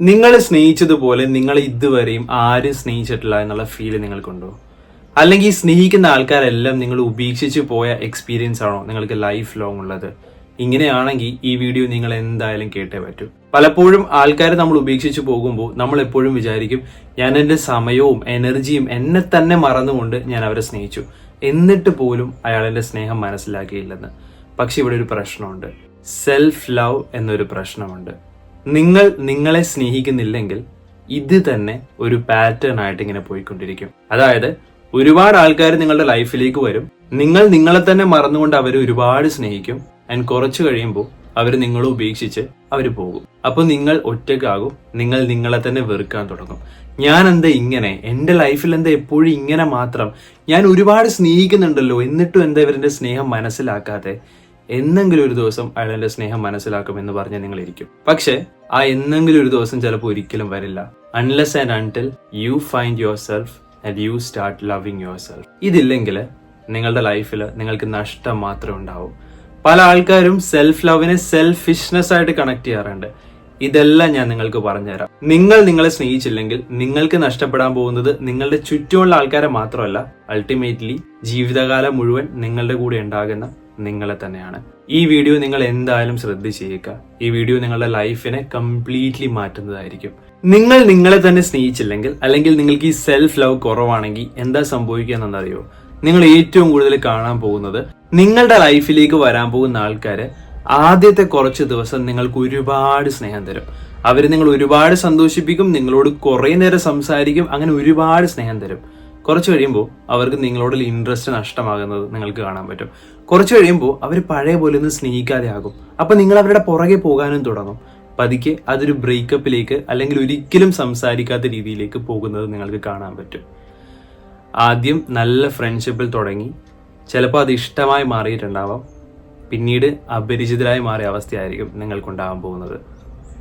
നിങ്ങൾ സ്നേഹിച്ചതുപോലെ നിങ്ങൾ ഇതുവരെയും ആരും സ്നേഹിച്ചിട്ടില്ല എന്നുള്ള ഫീൽ നിങ്ങൾക്കുണ്ടോ അല്ലെങ്കിൽ സ്നേഹിക്കുന്ന ആൾക്കാരെല്ലാം നിങ്ങൾ ഉപേക്ഷിച്ച് പോയ എക്സ്പീരിയൻസ് ആണോ നിങ്ങൾക്ക് ലൈഫ് ലോങ് ഉള്ളത്? ഇങ്ങനെയാണെങ്കിൽ ഈ വീഡിയോ നിങ്ങൾ എന്തായാലും കേട്ടേ പറ്റൂ. പലപ്പോഴും ആൾക്കാർ നമ്മൾ ഉപേക്ഷിച്ച് പോകുമ്പോൾ നമ്മൾ എപ്പോഴും വിചാരിക്കും ഞാൻ എന്റെ സമയവും എനർജിയും എന്നെ തന്നെ മറന്നുകൊണ്ട് ഞാൻ അവരെ സ്നേഹിച്ചു. എന്നിട്ട് പോലും അയാൾ എന്റെ സ്നേഹം മനസ്സിലാക്കിയില്ലെന്ന്. പക്ഷെ ഇവിടെ ഒരു പ്രശ്നമുണ്ട്. സെൽഫ് ലവ് എന്നൊരു പ്രശ്നമുണ്ട്. നിങ്ങൾ നിങ്ങളെ സ്നേഹിക്കുന്നില്ലെങ്കിൽ ഇത് തന്നെ ഒരു പാറ്റേൺ ആയിട്ട് ഇങ്ങനെ പോയിക്കൊണ്ടിരിക്കും. അതായത് ഒരുപാട് ആൾക്കാർ നിങ്ങളുടെ ലൈഫിലേക്ക് വരും. നിങ്ങൾ നിങ്ങളെ തന്നെ മറന്നുകൊണ്ട് അവർ ഒരുപാട് സ്നേഹിക്കും. ആൻഡ് കുറച്ചു കഴിയുമ്പോൾ അവർ നിങ്ങളെ ഉപേക്ഷിച്ച് അവർ പോകും. അപ്പൊ നിങ്ങൾ ഒറ്റക്കാകും നിങ്ങൾ നിങ്ങളെ തന്നെ വെറുക്കാൻ തുടങ്ങും. ഞാൻ എന്താ ഇങ്ങനെ? എന്റെ ലൈഫിൽ എന്താ എപ്പോഴും ഇങ്ങനെ മാത്രം? ഞാൻ ഒരുപാട് സ്നേഹിക്കുന്നുണ്ടല്ലോ. എന്നിട്ടും എന്താ ഇവരുടെ സ്നേഹം മനസ്സിലാക്കാതെ? എന്നെങ്കിലും ഒരു ദിവസം എന്റെ സ്നേഹം മനസ്സിലാക്കും എന്ന് പറഞ്ഞ് നിങ്ങൾ ഇരിക്കും പക്ഷെ ആ എന്നെങ്കിലും ഒരു ദിവസം ചിലപ്പോൾ ഒരിക്കലും വരില്ല. Unless and until you find yourself and you start loving yourself ഇതില്ലെങ്കിൽ നിങ്ങളുടെ ലൈഫിൽ നിങ്ങൾക്ക് നഷ്ടം മാത്രമേ ഉണ്ടാവൂ. പല ആൾക്കാരും സെൽഫ് ലവിനെ സെൽഫിഷ്നെസ് ആയിട്ട് കണക്ട് ചെയ്യാറുണ്ട്. ഇതെല്ലാം ഞാൻ നിങ്ങൾക്ക് പറഞ്ഞുതരാം. നിങ്ങൾ നിങ്ങളെ സ്നേഹിച്ചില്ലെങ്കിൽ നിങ്ങൾക്ക് നഷ്ടപ്പെടാൻ പോകുന്നത് നിങ്ങളുടെ ചുറ്റുമുള്ള ആൾക്കാരെ മാത്രമല്ല അൾട്ടിമേറ്റ്ലി ജീവിതകാലം മുഴുവൻ നിങ്ങളുടെ കൂടെ ഉണ്ടാകുന്ന നിങ്ങളെ തന്നെയാണ്. ഈ വീഡിയോ നിങ്ങൾ എന്തായാലും ശ്രദ്ധിച്ചേക്കുക. ഈ വീഡിയോ നിങ്ങളുടെ ലൈഫിനെ കംപ്ലീറ്റ്ലി മാറ്റുന്നതായിരിക്കും. നിങ്ങൾ നിങ്ങളെ തന്നെ സ്നേഹിച്ചില്ലെങ്കിൽ അല്ലെങ്കിൽ നിങ്ങൾക്ക് ഈ സെൽഫ് ലവ് കുറവാണെങ്കിൽ എന്താ സംഭവിക്കുക എന്നറിയോ നിങ്ങൾ ഏറ്റവും കൂടുതൽ കാണാൻ പോകുന്നത് നിങ്ങളുടെ ലൈഫിലേക്ക് വരാൻ പോകുന്ന ആൾക്കാര് ആദ്യത്തെ കുറച്ച് ദിവസം നിങ്ങൾക്ക് ഒരുപാട് സ്നേഹം തരും. അവർ നിങ്ങൾ ഒരുപാട് സന്തോഷിപ്പിക്കും നിങ്ങളോട് കുറെ നേരം സംസാരിക്കും അങ്ങനെ ഒരുപാട് സ്നേഹം തരും. കുറച്ച് കഴിയുമ്പോൾ അവർക്ക് നിങ്ങളോടുള്ള ഇൻട്രസ്റ്റ് നഷ്ടമാകുന്നത് നിങ്ങൾക്ക് കാണാൻ പറ്റും. കുറച്ച് കഴിയുമ്പോൾ അവർ പഴയ പോലെ ഒന്ന് സ്നേഹിക്കാതെ ആകും. അപ്പം നിങ്ങൾ അവരുടെ പുറകെ പോകാനും തുടങ്ങും. പതുക്കെ അതൊരു ബ്രേക്കപ്പിലേക്ക് അല്ലെങ്കിൽ ഒരിക്കലും സംസാരിക്കാത്ത രീതിയിലേക്ക് പോകുന്നത് നിങ്ങൾക്ക് കാണാൻ പറ്റും. ആദ്യം നല്ല ഫ്രണ്ട്ഷിപ്പിൽ തുടങ്ങി. ചിലപ്പോൾ അത് ഇഷ്ടമായി മാറിയിട്ടുണ്ടാവാം. പിന്നീട് അപരിചിതരായി മാറിയ അവസ്ഥയായിരിക്കും നിങ്ങൾക്കുണ്ടാകാൻ പോകുന്നത്.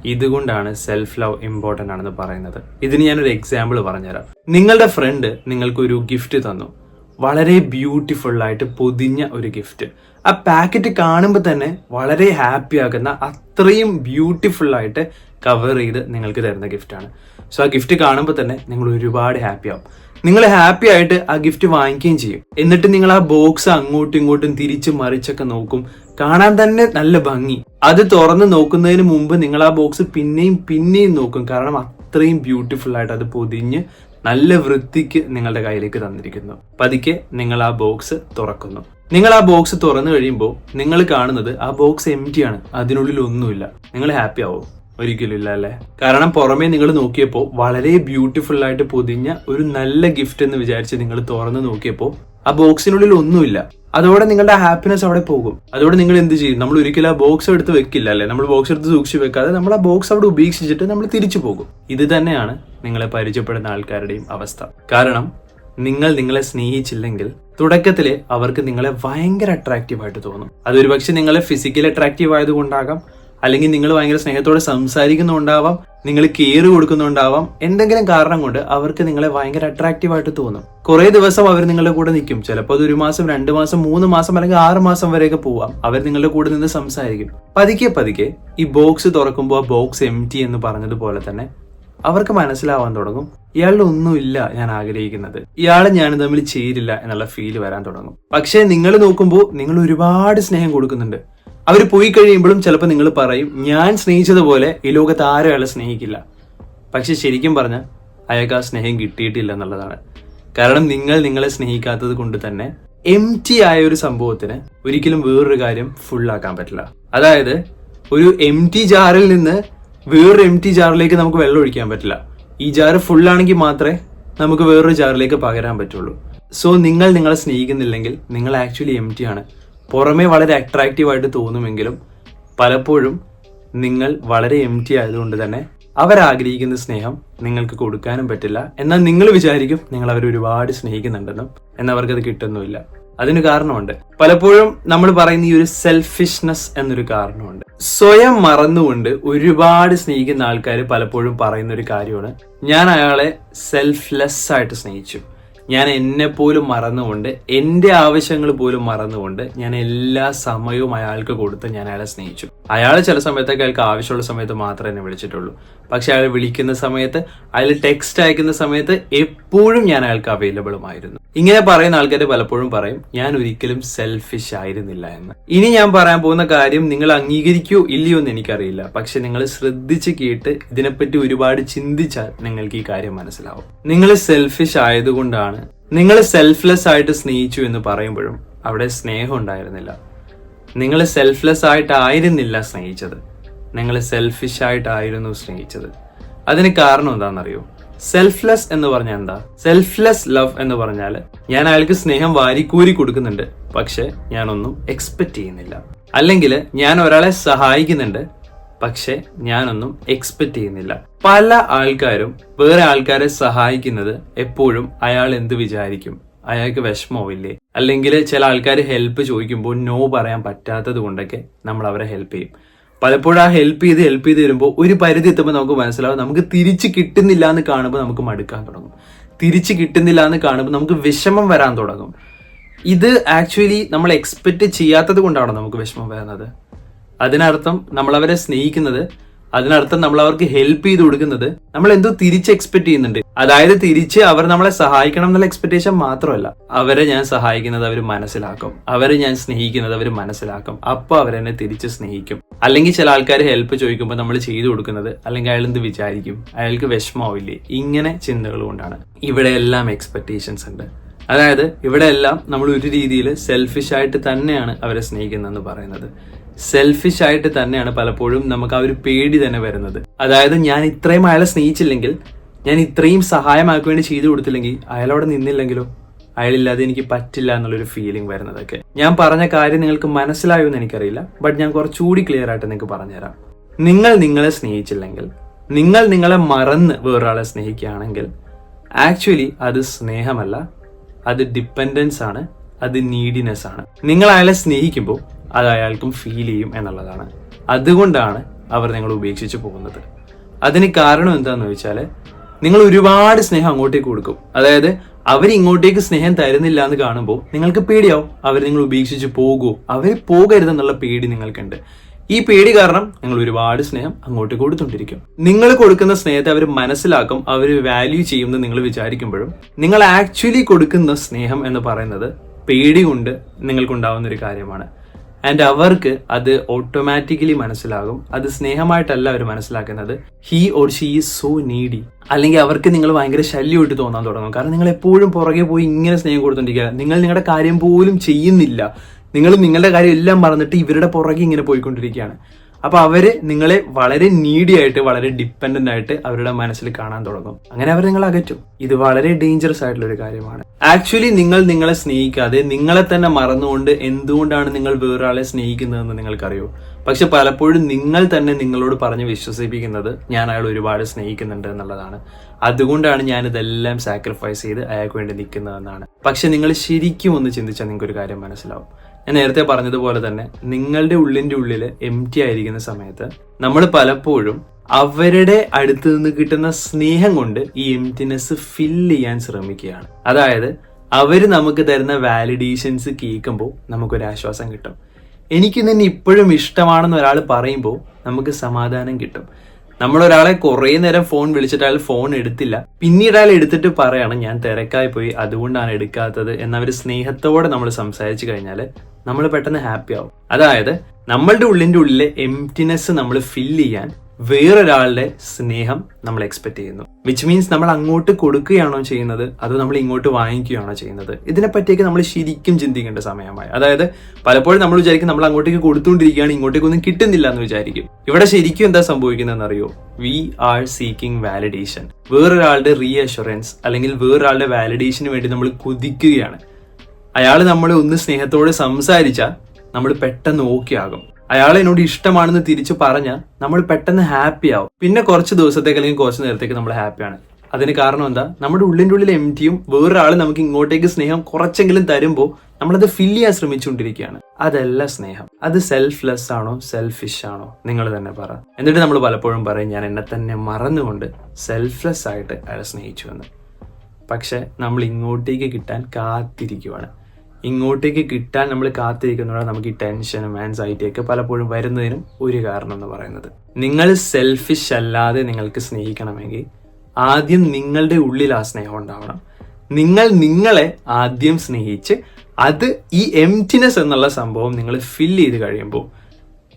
ഇതുകൊണ്ടാണ് സെൽഫ് ലവ് ഇമ്പോർട്ടന്റ് ആണെന്ന് പറയുന്നത്. ഇതിന് ഞാനൊരു എക്സാമ്പിൾ പറഞ്ഞുതരാം. നിങ്ങളുടെ ഫ്രണ്ട് നിങ്ങൾക്കൊരു ഗിഫ്റ്റ് തന്നു. വളരെ ബ്യൂട്ടിഫുൾ ആയിട്ട് പൊതിഞ്ഞ ഒരു ഗിഫ്റ്റ് ആ പാക്കറ്റ് കാണുമ്പോൾ തന്നെ വളരെ ഹാപ്പി ആകുന്ന അത്രയും ബ്യൂട്ടിഫുൾ ആയിട്ട് കവർ ചെയ്ത് നിങ്ങൾക്ക് തരുന്ന ഗിഫ്റ്റാണ് സോ ആ ഗിഫ്റ്റ് കാണുമ്പോൾ തന്നെ നിങ്ങൾ ഒരുപാട് ഹാപ്പി ആവും. നിങ്ങൾ ഹാപ്പി ആയിട്ട് ആ ഗിഫ്റ്റ് വാങ്ങിക്കുകയും ചെയ്യും. എന്നിട്ട് നിങ്ങൾ ആ ബോക്സ് അങ്ങോട്ടും ഇങ്ങോട്ടും തിരിച്ചു മറിച്ചൊക്കെ നോക്കും. കാണാൻ തന്നെ നല്ല ഭംഗി. അത് തുറന്ന് നോക്കുന്നതിന് മുമ്പ് നിങ്ങൾ ആ ബോക്സ് പിന്നെയും പിന്നെയും നോക്കും. കാരണം അത്രയും ബ്യൂട്ടിഫുൾ ആയിട്ട് അത് പൊതിഞ്ഞ് നല്ല വൃത്തിക്ക് നിങ്ങളുടെ കയ്യിലേക്ക് തന്നിരിക്കുന്നു. പതുക്കെ നിങ്ങൾ ആ ബോക്സ് തുറക്കുന്നു. നിങ്ങൾ ആ ബോക്സ് തുറന്നു കഴിയുമ്പോൾ നിങ്ങൾ കാണുന്നത് ആ ബോക്സ് എം ആണ്. അതിനുള്ളിൽ ഒന്നുമില്ല. നിങ്ങൾ ഹാപ്പി ആവും? ഒരിക്കലും ഇല്ല അല്ലേ? കാരണം പുറമേ നിങ്ങൾ നോക്കിയപ്പോൾ വളരെ ബ്യൂട്ടിഫുൾ ആയിട്ട് പൊതിഞ്ഞ ഒരു നല്ല ഗിഫ്റ്റ് എന്ന് വിചാരിച്ച് നിങ്ങൾ തുറന്നു നോക്കിയപ്പോൾ ആ ബോക്സിനുള്ളിൽ ഒന്നുമില്ല. അതോടെ നിങ്ങളുടെ ഹാപ്പിനെസ് അവിടെ പോകും. അതോടെ നിങ്ങൾ എന്ത് ചെയ്യും? നമ്മൾ ഒരിക്കലും ആ ബോക്സ് എടുത്ത് വെക്കില്ല അല്ലേ? നമ്മൾ ബോക്സ് എടുത്ത് സൂക്ഷിച്ച് വെക്കാതെ നമ്മൾ ആ ബോക്സ് അവിടെ ഉപേക്ഷിച്ചിട്ട് നമ്മൾ തിരിച്ചു പോകും. ഇത് തന്നെയാണ് നിങ്ങളെ പരിചയപ്പെടുന്ന ആൾക്കാരുടെയും അവസ്ഥ. കാരണം നിങ്ങൾ നിങ്ങളെ സ്നേഹിച്ചില്ലെങ്കിൽ തുടക്കത്തിൽ അവർക്ക് നിങ്ങളെ ഭയങ്കര അട്രാക്റ്റീവ് ആയിട്ട് തോന്നും. അതൊരു പക്ഷെ നിങ്ങളെ ഫിസിക്കലി അട്രാക്റ്റീവ് ആയതുകൊണ്ടാകാം അല്ലെങ്കിൽ നിങ്ങൾ ഭയങ്കര സ്നേഹത്തോടെ സംസാരിക്കുന്നുണ്ടാവാം നിങ്ങൾ കെയർ കൊടുക്കുന്നുണ്ടാവാം എന്തെങ്കിലും കാരണം കൊണ്ട് അവർക്ക് നിങ്ങളെ ഭയങ്കര അട്രാക്റ്റീവ് ആയിട്ട് തോന്നും. കുറെ ദിവസം അവർ നിങ്ങളുടെ കൂടെ നിൽക്കും. ചിലപ്പോൾ അത് ഒരു മാസം രണ്ട് മാസം മൂന്ന് മാസം അല്ലെങ്കിൽ ആറ് മാസം വരെയൊക്കെ പോവാം. അവർ നിങ്ങളുടെ കൂടെ നിന്ന് സംസാരിക്കും. പതുക്കെ പതുക്കെ ഈ ബോക്സ് തുറക്കുമ്പോൾ ആ ബോക്സ് എം ടി എന്ന് പറഞ്ഞതുപോലെ തന്നെ അവർക്ക് മനസ്സിലാവാൻ തുടങ്ങും. ഇയാളുടെ ഒന്നുമില്ല ഞാൻ ആഗ്രഹിക്കുന്നത്. ഇയാളെ ഞാൻ തമ്മിൽ ചേരില്ല എന്നുള്ള ഫീൽ വരാൻ തുടങ്ങും. പക്ഷേ നിങ്ങൾ നോക്കുമ്പോൾ നിങ്ങൾ ഒരുപാട് സ്നേഹം കൊടുക്കുന്നുണ്ട്. അവർ പോയി കഴിയുമ്പോഴും ചിലപ്പോൾ നിങ്ങൾ പറയും ഞാൻ സ്നേഹിച്ചതുപോലെ ഈ ലോകത്ത് ആരും അയാളെ സ്നേഹിക്കില്ല? പക്ഷെ ശരിക്കും പറഞ്ഞാൽ അയാൾക്ക് ആ സ്നേഹം കിട്ടിയിട്ടില്ല എന്നുള്ളതാണ്. കാരണം നിങ്ങൾ നിങ്ങളെ സ്നേഹിക്കാത്തത് കൊണ്ട് തന്നെ എം ടി ആയ ഒരു സംഭവത്തിന് ഒരിക്കലും വേറൊരു കാര്യം ഫുൾ ആക്കാൻ പറ്റില്ല. അതായത് ഒരു എം ടി ജാറിൽ നിന്ന് വേറൊരു എം ടി ജാറിലേക്ക് നമുക്ക് വെള്ളം ഒഴിക്കാൻ പറ്റില്ല. ഈ ജാറ് ഫുള്ളാണെങ്കിൽ മാത്രമേ നമുക്ക് വേറൊരു ജാറിലേക്ക് പകരാൻ പറ്റുള്ളൂ. സോ നിങ്ങൾ നിങ്ങളെ സ്നേഹിക്കുന്നില്ലെങ്കിൽ നിങ്ങൾ ആക്ച്വലി എം ടി ആണ്. പുറമേ വളരെ അട്രാക്റ്റീവ് ആയിട്ട് തോന്നുമെങ്കിലും പലപ്പോഴും നിങ്ങൾ വളരെ എം ടി ആയതുകൊണ്ട് തന്നെ അവരാഗ്രഹിക്കുന്ന സ്നേഹം നിങ്ങൾക്ക് കൊടുക്കാനും പറ്റില്ല. എന്നാൽ നിങ്ങൾ വിചാരിക്കും നിങ്ങൾ അവരെ ഒരുപാട് സ്നേഹിക്കുന്നുണ്ടെന്നും എന്നാൽ അവർക്കത് കിട്ടുന്നുമില്ല. അതിന് കാരണമുണ്ട്. പലപ്പോഴും നമ്മൾ പറയുന്ന ഈ ഒരു സെൽഫിഷ്നെസ് എന്നൊരു കാരണമുണ്ട്. സ്വയം മറന്നുകൊണ്ട് ഒരുപാട് സ്നേഹിക്കുന്ന ആൾക്കാർ പലപ്പോഴും പറയുന്ന ഒരു കാര്യമാണ്. ഞാൻ അയാളെ സെൽഫ്ലെസ് ആയിട്ട് സ്നേഹിച്ചു. ഞാൻ എന്നെ പോലും മറന്നുകൊണ്ട് എന്റെ ആവശ്യങ്ങൾ പോലും മറന്നുകൊണ്ട് ഞാൻ എല്ലാ സമയവും അയാൾക്ക് കൊടുത്ത് ഞാൻ അയാളെ സ്നേഹിച്ചു. അയാൾ ചില സമയത്തൊക്കെ അയാൾക്ക് ആവശ്യമുള്ള സമയത്ത് മാത്രമേ എന്നെ വിളിച്ചിട്ടുള്ളൂ. പക്ഷെ അയാൾ വിളിക്കുന്ന സമയത്ത് അയാൾ ടെക്സ്റ്റ് അയക്കുന്ന സമയത്ത് എപ്പോഴും ഞാൻ അയാൾക്ക് അവൈലബിളുമായിരുന്നു ഇങ്ങനെ പറയുന്ന ആൾക്കാർ പലപ്പോഴും പറയും ഞാൻ ഒരിക്കലും സെൽഫിഷ് ആയിരുന്നില്ല എന്ന്. ഇനി ഞാൻ പറയാൻ പോകുന്ന കാര്യം നിങ്ങൾ അംഗീകരിക്കോ ഇല്ലയോ എന്ന് എനിക്കറിയില്ല. പക്ഷെ നിങ്ങൾ ശ്രദ്ധിച്ച് കേട്ട് ഇതിനെപ്പറ്റി ഒരുപാട് ചിന്തിച്ചാൽ നിങ്ങൾക്ക് ഈ കാര്യം മനസ്സിലാവും. നിങ്ങൾ സെൽഫിഷ് ആയതുകൊണ്ടാണ് നിങ്ങൾ സെൽഫ്ലെസ് ആയിട്ട് സ്നേഹിച്ചു എന്ന് പറയുമ്പോഴും അവിടെ സ്നേഹം ഉണ്ടായിരുന്നില്ല. നിങ്ങൾ സെൽഫ്ലെസ് ആയിട്ടായിരുന്നില്ല സ്നേഹിച്ചത്. നിങ്ങൾ സെൽഫിഷ് ആയിട്ടായിരുന്നു സ്നേഹിച്ചത്. അതിന് കാരണം എന്താണെന്നറിയോ? സെൽഫ്ലെസ് എന്ന് പറഞ്ഞാൽ എന്താ? സെൽഫ്ലെസ് ലവ് എന്ന് പറഞ്ഞാൽ ഞാൻ അയാൾക്ക് സ്നേഹം വാരിക്കൂരി കൊടുക്കുന്നുണ്ട് പക്ഷെ ഞാനൊന്നും എക്സ്പെക്ട് ചെയ്യുന്നില്ല. അല്ലെങ്കിൽ ഞാൻ ഒരാളെ സഹായിക്കുന്നുണ്ട് പക്ഷെ ഞാനൊന്നും എക്സ്പെക്ട് ചെയ്യുന്നില്ല. പല ആൾക്കാരും വേറെ ആൾക്കാരെ സഹായിക്കുന്നത് എപ്പോഴും അയാൾ എന്ത് വിചാരിക്കും? അയാൾക്ക് വിഷമമില്ലേ അല്ലെങ്കിൽ ചില ആൾക്കാർ ഹെൽപ്പ് ചോദിക്കുമ്പോൾ നോ പറയാൻ പറ്റാത്തത് കൊണ്ടൊക്കെ നമ്മൾ അവരെ ഹെൽപ്പ് ചെയ്യും. പലപ്പോഴും ആ ഹെൽപ്പ് ചെയ്ത് ഹെൽപ്പ് ചെയ്ത് വരുമ്പോൾ ഒരു പരിധി എത്തുമ്പോൾ നമുക്ക് മനസ്സിലാവും നമുക്ക് തിരിച്ച് കിട്ടുന്നില്ല എന്ന് കാണുമ്പോൾ നമുക്ക് മടുക്കാൻ തുടങ്ങും. തിരിച്ച് കിട്ടുന്നില്ല എന്ന് കാണുമ്പോൾ നമുക്ക് വിഷമം വരാൻ തുടങ്ങും. ഇത് ആക്ച്വലി നമ്മൾ എക്സ്പെക്ട് ചെയ്യാത്തത് കൊണ്ടാണോ നമുക്ക് വിഷമം വരുന്നത്? അതിനർത്ഥം നമ്മൾ അവരെ സ്നേഹിക്കുന്നത് അതിനർത്ഥം നമ്മൾ അവർക്ക് ഹെൽപ്പ് ചെയ്ത് കൊടുക്കുന്നത് നമ്മൾ എന്തോ തിരിച്ച് എക്സ്പെക്ട് ചെയ്യുന്നുണ്ട്. അതായത് തിരിച്ച് അവർ നമ്മളെ സഹായിക്കണം എന്നുള്ള എക്സ്പെക്ടേഷൻ മാത്രമല്ല. അവരെ ഞാൻ സഹായിക്കുന്നത് അവർ മനസ്സിലാക്കും. അവരെ ഞാൻ സ്നേഹിക്കുന്നത് അവർ മനസ്സിലാക്കും. അപ്പോൾ അവരെന്നെ തിരിച്ച് സ്നേഹിക്കും. അല്ലെങ്കിൽ ചില ആൾക്കാർ ഹെൽപ്പ് ചോദിക്കുമ്പോൾ നമ്മൾ ചെയ്തു കൊടുക്കുന്നത് അല്ലെങ്കിൽ അയാൾ എന്ത് വിചാരിക്കും? അയാൾക്ക് വിഷമാവില്ലേ ഇങ്ങനെ ചിന്തകൾ കൊണ്ടാണ്. ഇവിടെ എല്ലാം എക്സ്പെക്ടേഷൻസ് ഉണ്ട്. അതായത് ഇവിടെ എല്ലാം നമ്മൾ ഒരു രീതിയിൽ സെൽഫിഷ് ആയിട്ട് തന്നെയാണ് അവരെ സ്നേഹിക്കുന്നതെന്ന് പറയുന്നത്. സെൽഫിഷ് ആയിട്ട് തന്നെയാണ് പലപ്പോഴും നമുക്ക് ആ ഒരു പേടി തന്നെ വരുന്നത്. അതായത് ഞാൻ ഇത്രയും അയാളെ സ്നേഹിച്ചില്ലെങ്കിൽ ഞാൻ ഇത്രയും സഹായം അയാൾക്ക് വേണ്ടി ചെയ്തു കൊടുത്തില്ലെങ്കിൽ അയാളവിടെ നിന്നില്ലെങ്കിലോ? അയാളില്ലാതെ എനിക്ക് പറ്റില്ല എന്നുള്ളൊരു ഫീലിംഗ് വരുന്നതൊക്കെ. ഞാൻ പറഞ്ഞ കാര്യം നിങ്ങൾക്ക് മനസ്സിലായോ എന്ന് എനിക്കറിയില്ല ബട്ട് ഞാൻ കുറച്ചുകൂടി ക്ലിയർ ആയിട്ട് നിങ്ങൾക്ക് പറഞ്ഞുതരാം. നിങ്ങൾ നിങ്ങളെ സ്നേഹിച്ചില്ലെങ്കിൽ നിങ്ങൾ നിങ്ങളെ മറന്ന് വേറൊരാളെ സ്നേഹിക്കുകയാണെങ്കിൽ ആക്ച്വലി അത് സ്നേഹമല്ല അത് ഡിപ്പെൻഡൻസ് ആണ് അത് നീഡിനെസ് ആണ്. നിങ്ങൾ അയാളെ സ്നേഹിക്കുമ്പോൾ അത് അയാൾക്കും ഫീൽ ചെയ്യും എന്നുള്ളതാണ്. അതുകൊണ്ടാണ് അവർ നിങ്ങൾ ഉപേക്ഷിച്ച് പോകുന്നത്. അതിന് കാരണം എന്താണെന്ന് വെച്ചാൽ നിങ്ങൾ ഒരുപാട് സ്നേഹം അങ്ങോട്ടേക്ക് കൊടുക്കും. അതായത് അവർ ഇങ്ങോട്ടേക്ക് സ്നേഹം തരുന്നില്ല എന്ന് കാണുമ്പോൾ നിങ്ങൾക്ക് പേടിയാവും. അവർ നിങ്ങൾ ഉപേക്ഷിച്ച് പോകുമോ അവർ പോകരുതെന്നുള്ള പേടി നിങ്ങൾക്കുണ്ട്. ഈ പേടി കാരണം നിങ്ങൾ ഒരുപാട് സ്നേഹം അങ്ങോട്ട് കൊടുത്തുകൊണ്ടിരിക്കും നിങ്ങൾ കൊടുക്കുന്ന സ്നേഹത്തെ അവർ മനസ്സിലാക്കും അവർ വാല്യൂ ചെയ്യുമെന്ന് നിങ്ങൾ വിചാരിക്കുമ്പോഴും നിങ്ങൾ ആക്ച്വലി കൊടുക്കുന്ന സ്നേഹം എന്ന് പറയുന്നത് പേടി കൊണ്ട് നിങ്ങൾക്കുണ്ടാവുന്ന ഒരു കാര്യമാണ്. ആൻഡ് അവർക്ക് അത് ഓട്ടോമാറ്റിക്കലി മനസ്സിലാകും. അത് സ്നേഹമായിട്ടല്ല അവർ മനസ്സിലാക്കുന്നത്. He or she is so needy അല്ലെങ്കിൽ അവർക്ക് നിങ്ങൾ ഭയങ്കര ശല്യമായിട്ട് തോന്നാൻ തുടങ്ങും. കാരണം നിങ്ങൾ എപ്പോഴും പുറകെ പോയി ഇങ്ങനെ സ്നേഹം കൊടുത്തോണ്ടിരിക്കുക. നിങ്ങൾ നിങ്ങളുടെ കാര്യം പോലും ചെയ്യുന്നില്ല. നിങ്ങൾ നിങ്ങളുടെ കാര്യം എല്ലാം മറന്നിട്ട് ഇവരുടെ പുറകെ ഇങ്ങനെ പോയിക്കൊണ്ടിരിക്കുകയാണ്. അപ്പൊ അവർ നിങ്ങളെ വളരെ നീഡി ആയിട്ട് വളരെ ഡിപ്പെൻഡന്റ് ആയിട്ട് അവരുടെ മനസ്സിൽ കാണാൻ തുടങ്ങും. അങ്ങനെ അവർ നിങ്ങളെ അകറ്റും. ഇത് വളരെ ഡേഞ്ചറസ് ആയിട്ടുള്ള ഒരു കാര്യമാണ്. ആക്ച്വലി നിങ്ങൾ നിങ്ങളെ സ്നേഹിക്കാതെ നിങ്ങളെ തന്നെ മറന്നുകൊണ്ട് എന്തുകൊണ്ടാണ് നിങ്ങൾ വേറൊരാളെ സ്നേഹിക്കുന്നതെന്ന് നിങ്ങൾക്കറിയോ? പക്ഷെ പലപ്പോഴും നിങ്ങൾ തന്നെ നിങ്ങളോട് പറഞ്ഞ് വിശ്വസിപ്പിക്കുന്നത് ഞാൻ അയാൾ ഒരുപാട് സ്നേഹിക്കുന്നുണ്ട് എന്നുള്ളതാണ്. അതുകൊണ്ടാണ് ഞാൻ ഇതെല്ലാം സാക്രിഫൈസ് ചെയ്ത് അയാൾക്ക് വേണ്ടി നിൽക്കുന്നതെന്നാണ്. പക്ഷെ നിങ്ങൾ ശരിക്കും ഒന്ന് ചിന്തിച്ചാൽ നിങ്ങൾക്ക് ഒരു കാര്യം മനസ്സിലാവും. ഞാൻ നേരത്തെ പറഞ്ഞതുപോലെ തന്നെ നിങ്ങളുടെ ഉള്ളിന്റെ ഉള്ളിൽ എം ടി ആയിരിക്കുന്ന സമയത്ത് നമ്മൾ പലപ്പോഴും അവരുടെ അടുത്ത് നിന്ന് കിട്ടുന്ന സ്നേഹം കൊണ്ട് ഈ എംറ്റിനെസ് ഫില്ല് ചെയ്യാൻ ശ്രമിക്കുകയാണ്. അതായത് അവർ നമുക്ക് തരുന്ന വാലിഡേഷൻസ് കേൾക്കുമ്പോൾ നമുക്കൊരു ആശ്വാസം കിട്ടും. എനിക്ക് നിന്നെ ഇപ്പോഴും ഇഷ്ടമാണെന്ന് ഒരാൾ പറയുമ്പോൾ നമുക്ക് സമാധാനം കിട്ടും. നമ്മൾ ഒരാളെ കുറേ നേരം ഫോൺ വിളിച്ചിട്ട് അയാൾ ഫോൺ എടുത്തില്ല. പിന്നീട് അയാൾ എടുത്തിട്ട് പറയാണ് ഞാൻ തിരക്കായി പോയി അതുകൊണ്ടാണ് എടുക്കാത്തത് എന്നവർ സ്നേഹത്തോടെ നമ്മൾ സംസാരിച്ചു കഴിഞ്ഞാൽ നമ്മൾ പെട്ടെന്ന് ഹാപ്പി ആവും. അതായത് നമ്മളുടെ ഉള്ളിന്റെ ഉള്ളിലെ എംറ്റിനെസ് നമ്മൾ ഫില്ല് ചെയ്യാൻ വേറൊരാളുടെ സ്നേഹം നമ്മൾ എക്സ്പെക്ട് ചെയ്യുന്നു. വിച്ച് മീൻസ് നമ്മൾ അങ്ങോട്ട് കൊടുക്കുകയാണോ ചെയ്യുന്നത്? അതോ നമ്മൾ ഇങ്ങോട്ട് വാങ്ങിക്കുകയാണോ ചെയ്യുന്നത്? ഇതിനെ പറ്റിയൊക്കെ നമ്മൾ ശരിക്കും ചിന്തിക്കേണ്ട സമയമായി. അതായത് പലപ്പോഴും നമ്മൾ വിചാരിക്കും നമ്മൾ അങ്ങോട്ടേക്ക് കൊടുത്തുകൊണ്ടിരിക്കുകയാണ് ഇങ്ങോട്ടേക്ക് ഒന്നും കിട്ടുന്നില്ല എന്ന് വിചാരിക്കും. ഇവിടെ ശരിക്കും എന്താ സംഭവിക്കുന്നതെന്ന് അറിയോ വി ആർ സീക്കിംഗ് വാലിഡേഷൻ വേറൊരാളുടെ റീ അഷുറൻസ് അല്ലെങ്കിൽ വേറൊരാളുടെ വാലിഡേഷന് വേണ്ടി നമ്മൾ കൊതിക്കുകയാണ്. അയാൾ നമ്മളെ ഒന്ന് സ്നേഹത്തോടെ സംസാരിച്ചാൽ നമ്മൾ പെട്ടെന്ന് ഓക്കെ ആകും. അയാൾ എന്നോട് ഇഷ്ടമാണെന്ന് തിരിച്ചു പറഞ്ഞാൽ നമ്മൾ പെട്ടെന്ന് ഹാപ്പി ആവും. പിന്നെ കുറച്ച് ദിവസത്തേക്ക് അല്ലെങ്കിൽ കുറച്ച് നേരത്തേക്ക് നമ്മൾ ഹാപ്പിയാണ് അതിന് കാരണം എന്താ? നമ്മുടെ ഉള്ളിന്റെ ഉള്ളിൽ എം ടിയും വേറൊരാൾ നമുക്ക് ഇങ്ങോട്ടേക്ക് സ്നേഹം കുറച്ചെങ്കിലും തരുമ്പോൾ നമ്മളത് ഫില്ല് ചെയ്യാൻ ശ്രമിച്ചുകൊണ്ടിരിക്കുകയാണ്. അതല്ല സ്നേഹം. അത് സെൽഫ്ലെസ് ആണോ? സെൽഫിഷ് ആണോ? നിങ്ങൾ തന്നെ പറ. എന്നിട്ട് നമ്മൾ പലപ്പോഴും പറയും ഞാൻ എന്നെ തന്നെ മറന്നുകൊണ്ട് സെൽഫ്ലെസ് ആയിട്ട് അയാളെ സ്നേഹിച്ചു എന്ന്. പക്ഷെ നമ്മൾ ഇങ്ങോട്ടേക്ക് കിട്ടാൻ കാത്തിരിക്കുവാണ്. ഇങ്ങോട്ടേക്ക് കിട്ടാൻ നമ്മൾ കാത്തിരിക്കുന്നതാണ് നമുക്ക് ഈ ടെൻഷനും ആൻസൈറ്റി ഒക്കെ പലപ്പോഴും വരുന്നതിനും ഒരു കാരണം എന്ന് പറയുന്നത്. നിങ്ങൾ സെൽഫിഷ് അല്ലാതെ നിങ്ങൾക്ക് സ്നേഹിക്കണമെങ്കിൽ ആദ്യം നിങ്ങളുടെ ഉള്ളിൽ ആ സ്നേഹം ഉണ്ടാവണം. നിങ്ങൾ നിങ്ങളെ ആദ്യം സ്നേഹിച്ച് അത് ഈ എംറ്റിനെസ് എന്നുള്ള സംഭവം നിങ്ങൾ ഫില്ല് ചെയ്ത് കഴിയുമ്പോൾ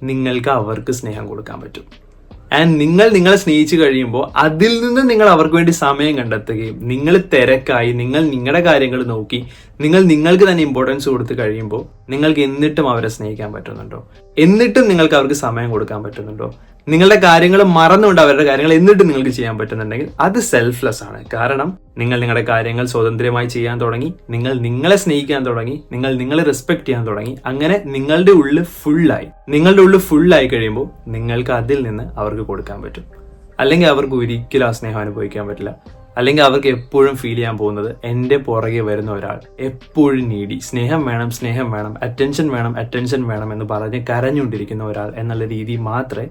നിങ്ങൾക്ക് അവർക്ക് സ്നേഹം കൊടുക്കാൻ പറ്റും. ആൻഡ് നിങ്ങൾ നിങ്ങളെ സ്നേഹിച്ചു കഴിയുമ്പോൾ അതിൽ നിന്ന് നിങ്ങൾ അവർക്ക് വേണ്ടി സമയം കണ്ടെത്തുകയും നിങ്ങൾ തിരക്കായി നിങ്ങൾ നിങ്ങളുടെ കാര്യങ്ങൾ നോക്കി നിങ്ങൾ നിങ്ങൾക്ക് തന്നെ ഇമ്പോർട്ടൻസ് കൊടുത്ത് കഴിയുമ്പോൾ നിങ്ങൾക്ക് എന്നിട്ടും അവരെ സ്നേഹിക്കാൻ പറ്റുന്നുണ്ടോ? എന്നിട്ടും നിങ്ങൾക്ക് അവർക്ക് സമയം കൊടുക്കാൻ പറ്റുന്നുണ്ടോ? നിങ്ങളുടെ കാര്യങ്ങൾ മറന്നുകൊണ്ട് അവരുടെ കാര്യങ്ങൾ എന്നിട്ട് നിങ്ങൾക്ക് ചെയ്യാൻ പറ്റുന്നുണ്ടെങ്കിൽ അത് സെൽഫ്ലെസ് ആണ്. കാരണം നിങ്ങൾ നിങ്ങളുടെ കാര്യങ്ങൾ സ്വതന്ത്രമായി ചെയ്യാൻ തുടങ്ങി നിങ്ങൾ നിങ്ങളെ സ്നേഹിക്കാൻ തുടങ്ങി നിങ്ങൾ നിങ്ങളെ റെസ്പെക്ട് ചെയ്യാൻ തുടങ്ങി അങ്ങനെ നിങ്ങളുടെ ഉള്ളിൽ ഫുള്ളായി നിങ്ങളുടെ ഉള്ളിൽ ഫുള്ളായി കഴിയുമ്പോൾ നിങ്ങൾക്ക് അതിൽ നിന്ന് അവർക്ക് കൊടുക്കാൻ പറ്റും. അല്ലെങ്കിൽ അവർക്ക് ഒരിക്കലും ആ സ്നേഹം അനുഭവിക്കാൻ പറ്റില്ല. അല്ലെങ്കിൽ അവർക്ക് എപ്പോഴും ഫീൽ ചെയ്യാൻ പോകുന്നത് എന്റെ പുറകെ വരുന്ന ഒരാൾ. എപ്പോഴും നീടി സ്നേഹം വേണം സ്നേഹം വേണം അറ്റൻഷൻ വേണം അറ്റൻഷൻ വേണം എന്ന് പറഞ്ഞ് കരഞ്ഞുകൊണ്ടിരിക്കുന്ന ഒരാൾ എന്നുള്ള രീതി മാത്രമേ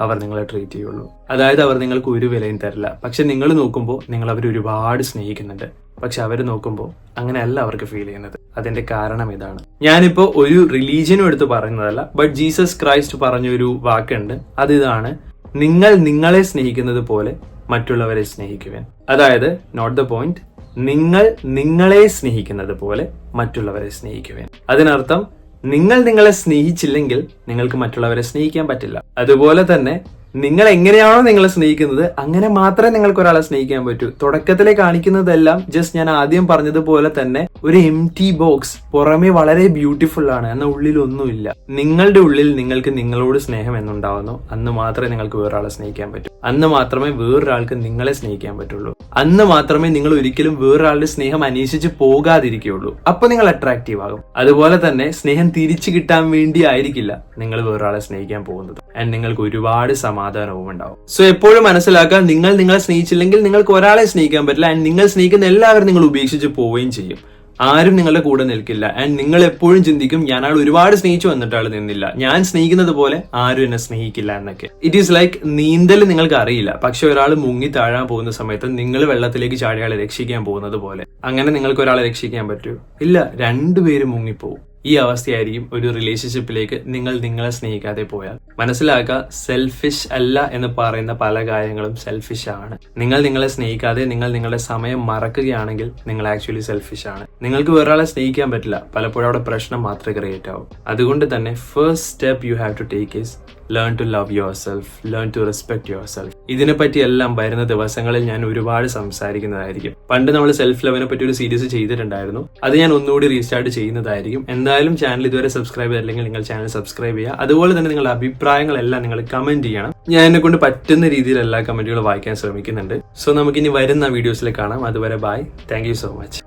അവർ നിങ്ങളെ ട്രീറ്റ് ചെയ്യുള്ളൂ. അതായത് അവർ നിങ്ങൾക്ക് ഒരു വിലയും തരില്ല. പക്ഷെ നിങ്ങൾ നോക്കുമ്പോൾ നിങ്ങൾ അവർ ഒരുപാട് സ്നേഹിക്കുന്നുണ്ട്. പക്ഷെ അവർ നോക്കുമ്പോൾ അങ്ങനെയല്ല അവർക്ക് ഫീൽ ചെയ്യുന്നത്. അതിന്റെ കാരണം ഇതാണ്. ഞാനിപ്പോ ഒരു റിലീജിയനും എടുത്ത് പറയുന്നതല്ല ബട്ട് ജീസസ് ക്രൈസ്റ്റ് പറഞ്ഞൊരു വാക്കുണ്ട്. അത് ഇതാണ് നിങ്ങൾ നിങ്ങളെ സ്നേഹിക്കുന്നത് പോലെ മറ്റുള്ളവരെ സ്നേഹിക്കുവാൻ. അതായത് നോട്ട് ദ പോയിന്റ് നിങ്ങൾ നിങ്ങളെ സ്നേഹിക്കുന്നത് പോലെ മറ്റുള്ളവരെ സ്നേഹിക്കുവാൻ. അതിനർത്ഥം നിങ്ങൾ നിങ്ങളെ സ്നേഹിച്ചില്ലെങ്കിൽ നിങ്ങൾക്ക് മറ്റുള്ളവരെ സ്നേഹിക്കാൻ പറ്റില്ല. അതുപോലെ തന്നെ നിങ്ങൾ എങ്ങനെയാണോ നിങ്ങളെ സ്നേഹിക്കുന്നത് അങ്ങനെ മാത്രമേ നിങ്ങൾക്ക് ഒരാളെ സ്നേഹിക്കാൻ പറ്റൂ. തുടക്കത്തിലെ കാണിക്കുന്നതെല്ലാം ജസ്റ്റ് ഞാൻ ആദ്യം പറഞ്ഞതുപോലെ തന്നെ ഒരു എം ടി ബോക്സ് പുറമെ വളരെ ബ്യൂട്ടിഫുൾ ആണ് എന്ന ഉള്ളിൽ ഒന്നുമില്ല നിങ്ങളുടെ ഉള്ളിൽ നിങ്ങൾക്ക് നിങ്ങളോട് സ്നേഹം എന്നുണ്ടാവുന്നു. അന്ന് മാത്രമേ നിങ്ങൾക്ക് വേറൊരാളെ സ്നേഹിക്കാൻ പറ്റൂ. അന്ന് മാത്രമേ വേറൊരാൾക്ക് നിങ്ങളെ സ്നേഹിക്കാൻ പറ്റുള്ളൂ. അന്ന് മാത്രമേ നിങ്ങൾ ഒരിക്കലും വേറൊരാളുടെ സ്നേഹം അന്വേഷിച്ച് പോകാതിരിക്കുകയുള്ളൂ. അപ്പൊ നിങ്ങൾ അട്രാക്റ്റീവ് ആകും. അതുപോലെ തന്നെ സ്നേഹം തിരിച്ചു കിട്ടാൻ വേണ്ടി ആയിരിക്കില്ല നിങ്ങൾ വേറൊരാളെ സ്നേഹിക്കാൻ പോകുന്നത്. ആൻഡ് നിങ്ങൾക്ക് ഒരുപാട് സമാധാനവും ഉണ്ടാവും. സോ എപ്പോഴും മനസ്സിലാക്കുക നിങ്ങൾ നിങ്ങളെ സ്നേഹിച്ചില്ലെങ്കിൽ നിങ്ങൾക്ക് ഒരാളെ സ്നേഹിക്കാൻ പറ്റില്ല. ആൻഡ് നിങ്ങൾ സ്നേഹിക്കുന്ന എല്ലാവരും നിങ്ങൾ ഉപേക്ഷിച്ച് പോവുകയും ചെയ്യും. ആരും നിങ്ങളുടെ കൂടെ നിൽക്കില്ല. ആൻഡ് നിങ്ങൾ എപ്പോഴും ചിന്തിക്കും ഞാൻ ആൾ ഒരുപാട് സ്നേഹിച്ചു വന്നിട്ട് ആൾ നിന്നില്ല. ഞാൻ സ്നേഹിക്കുന്നത് പോലെ ആരും എന്നെ സ്നേഹിക്കില്ല എന്നൊക്കെ. ഇറ്റ് ഈസ് ലൈക്ക് നീന്തൽ നിങ്ങൾക്ക് അറിയില്ല. പക്ഷെ ഒരാൾ മുങ്ങി താഴാൻ പോകുന്ന സമയത്ത് നിങ്ങൾ വെള്ളത്തിലേക്ക് ചാടി ആളെ രക്ഷിക്കാൻ പോകുന്നത് പോലെ. അങ്ങനെ നിങ്ങൾക്ക് ഒരാളെ രക്ഷിക്കാൻ പറ്റൂ? ഇല്ല. രണ്ടുപേരും മുങ്ങിപ്പോവും. ഈ അവസ്ഥയായിരിക്കും ഒരു റിലേഷൻഷിപ്പിലേക്ക് നിങ്ങൾ നിങ്ങളെ സ്നേഹിക്കാതെ പോയാൽ. മനസ്സിലാക്കുക സെൽഫിഷ് അല്ല എന്ന് പറയുന്ന പല കാര്യങ്ങളും സെൽഫിഷ് ആണ്. നിങ്ങൾ നിങ്ങളെ സ്നേഹിക്കാതെ നിങ്ങൾ നിങ്ങളുടെ സമയം മറക്കുകയാണെങ്കിൽ നിങ്ങൾ ആക്ച്വലി സെൽഫിഷ് ആണ്. നിങ്ങൾക്ക് വേറൊരാളെ സ്നേഹിക്കാൻ പറ്റില്ല. പലപ്പോഴും അവിടെ പ്രശ്നം മാത്രമേ ക്രിയേറ്റ് ആവും. അതുകൊണ്ട് തന്നെ first step you have to take is learn to love yourself learn to respect yourself ഇതിനെപ്പറ്റിയെല്ലാം വരുന്ന ദിവസങ്ങളിൽ ഞാൻ ഒരുപാട് സംസാരിക്കുന്നതായിരിക്കും. പണ്ട് നമ്മൾ സെൽഫ് ലവിനെ പറ്റി ഒരു സീരീസ് ചെയ്തിട്ടുണ്ടായിരുന്നു. അത് ഞാൻ ഒന്നുകൂടി റീസ്റ്റാർട്ട് ചെയ്യുന്നതായിരിക്കും. എന്തായാലും ചാനൽ ഇതുവരെ സബ്സ്ക്രൈബ് ചെയ്തില്ലെങ്കിൽ നിങ്ങൾ ചാനൽ സബ്സ്ക്രൈബ് ചെയ്യുക. അതുപോലെ തന്നെ നിങ്ങളുടെ അഭിപ്രായങ്ങളെല്ലാം നിങ്ങൾ കമന്റ് ചെയ്യണം. ഞാൻ എന്നെ കൊണ്ട് പറ്റുന്ന രീതിയിൽ എല്ലാ കമന്റുകളും വായിക്കാൻ ശ്രമിക്കുന്നുണ്ട്. സോ നമുക്കിനി വരുന്ന വീഡിയോസിൽ കാണാം. അതുവരെ ബൈ താങ്ക് സോ മച്ച്